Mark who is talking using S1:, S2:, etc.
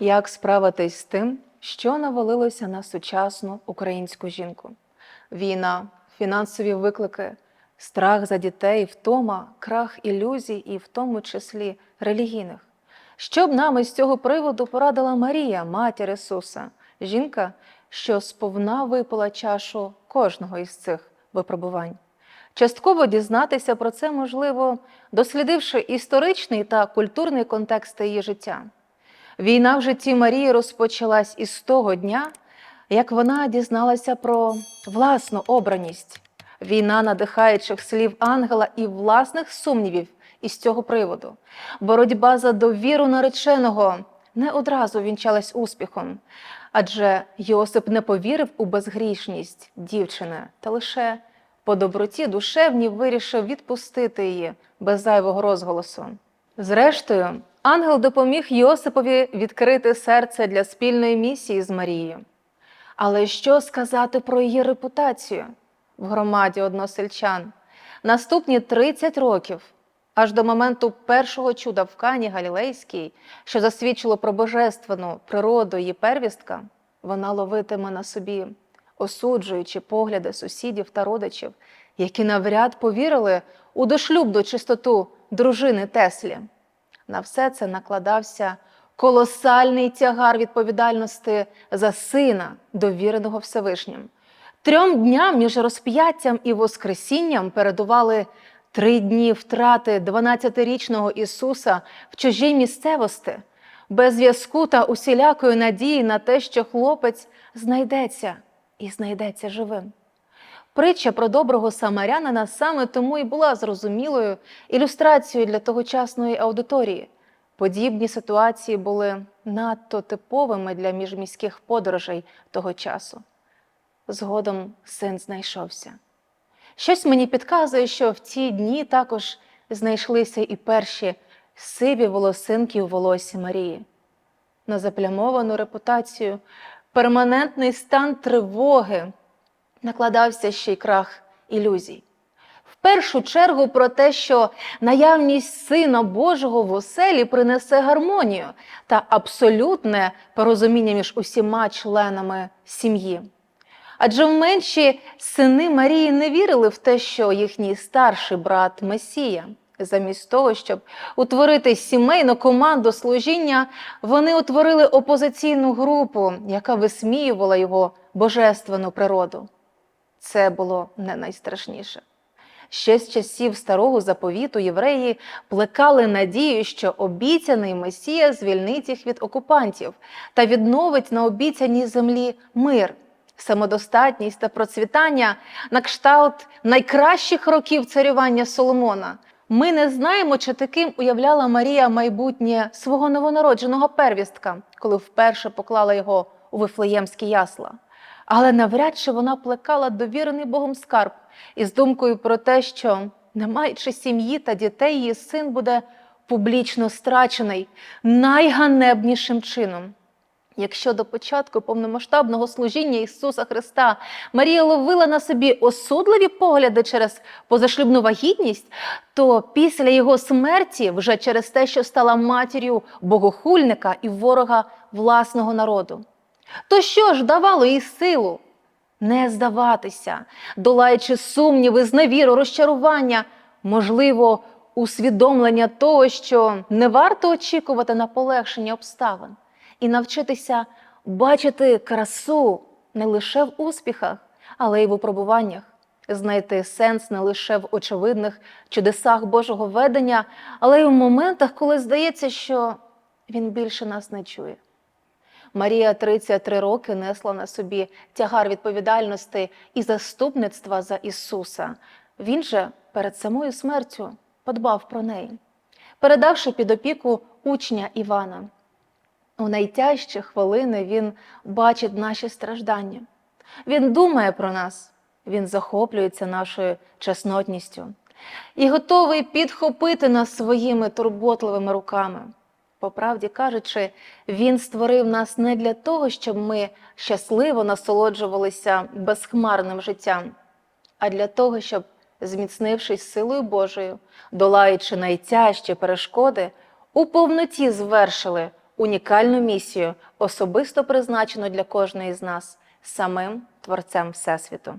S1: Як справитись з тим, що навалилося на сучасну українську жінку? Війна, фінансові виклики, страх за дітей, втома, крах ілюзій і в тому числі релігійних. Що б нам із цього приводу порадила Марія, матір Ісуса, жінка, що сповна випила чашу кожного із цих випробувань? Частково дізнатися про це можливо, дослідивши історичний та культурний контекст її життя. Війна в житті Марії розпочалась із того дня, як вона дізналася про власну обраність, війна надихаючих слів ангела і власних сумнівів із цього приводу. Боротьба за довіру нареченого не одразу вінчалась успіхом, адже Йосип не повірив у безгрішність дівчини та лише по доброті душевній вирішив відпустити її без зайвого розголосу. Зрештою, ангел допоміг Йосипові відкрити серце для спільної місії з Марією. Але що сказати про її репутацію в громаді односельчан? Наступні 30 років, аж до моменту першого чуда в Кані Галілейській, що засвідчило про божественну природу її первістка, вона ловитиме на собі, осуджуючи погляди сусідів та родичів, які навряд повірили у дошлюбну чистоту дружини Теслі. На все це накладався колосальний тягар відповідальності за сина, довіреного Всевишнім. Трьом дням між розп'яттям і Воскресінням передували три дні втрати 12-річного Ісуса в чужій місцевості, без зв'язку та усілякої надії на те, що хлопець знайдеться і знайдеться живим. Притча про доброго самарянина саме тому і була зрозумілою ілюстрацією для тогочасної аудиторії. Подібні ситуації були надто типовими для міжміських подорожей того часу. Згодом син знайшовся. Щось мені підказує, що в ті дні також знайшлися і перші сиві волосинки у волосі Марії. На заплямовану репутацію, перманентний стан тривоги накладався ще й крах ілюзій. В першу чергу про те, що наявність Сина Божого в оселі принесе гармонію та абсолютне порозуміння між усіма членами сім'ї. Адже в менші сини Марії не вірили в те, що їхній старший брат Месія. Замість того, щоб утворити сімейну команду служіння, вони утворили опозиційну групу, яка висміювала його божественну природу. Це було не найстрашніше. Ще з часів старого заповіту євреї плекали надію, що обіцяний Месія звільнить їх від окупантів та відновить на обіцяній землі мир, самодостатність та процвітання на кшталт найкращих років царювання Соломона. Ми не знаємо, чи таким уявляла Марія майбутнє свого новонародженого первістка, коли вперше поклала його у вифлеємські ясла. Але навряд чи вона плекала довірений Богом скарб із думкою про те, що, не маючи сім'ї та дітей, її син буде публічно страчений найганебнішим чином. Якщо до початку повномасштабного служіння Ісуса Христа Марія ловила на собі осудливі погляди через позашлюбну вагітність, то після його смерті, вже через те, що стала матір'ю богохульника і ворога власного народу. То що ж давало їй силу? Не здаватися, долаючи сумніви, зневіру, розчарування, можливо, усвідомлення того, що не варто очікувати на полегшення обставин, і навчитися бачити красу не лише в успіхах, але й в випробуваннях, знайти сенс не лише в очевидних чудесах Божого ведення, але й у моментах, коли здається, що Він більше нас не чує. Марія 33 роки несла на собі тягар відповідальності і заступництва за Ісуса. Він же перед самою смертю подбав про неї, передавши під опіку учня Івана. У найтяжчі хвилини він бачить наші страждання. Він думає про нас, він захоплюється нашою чеснотністю і готовий підхопити нас своїми турботливими руками. По правді кажучи, він створив нас не для того, щоб ми щасливо насолоджувалися безхмарним життям, а для того, щоб, зміцнившись силою Божою, долаючи найтяжчі перешкоди, у повноті звершили унікальну місію, особисто призначену для кожної з нас самим Творцем Всесвіту.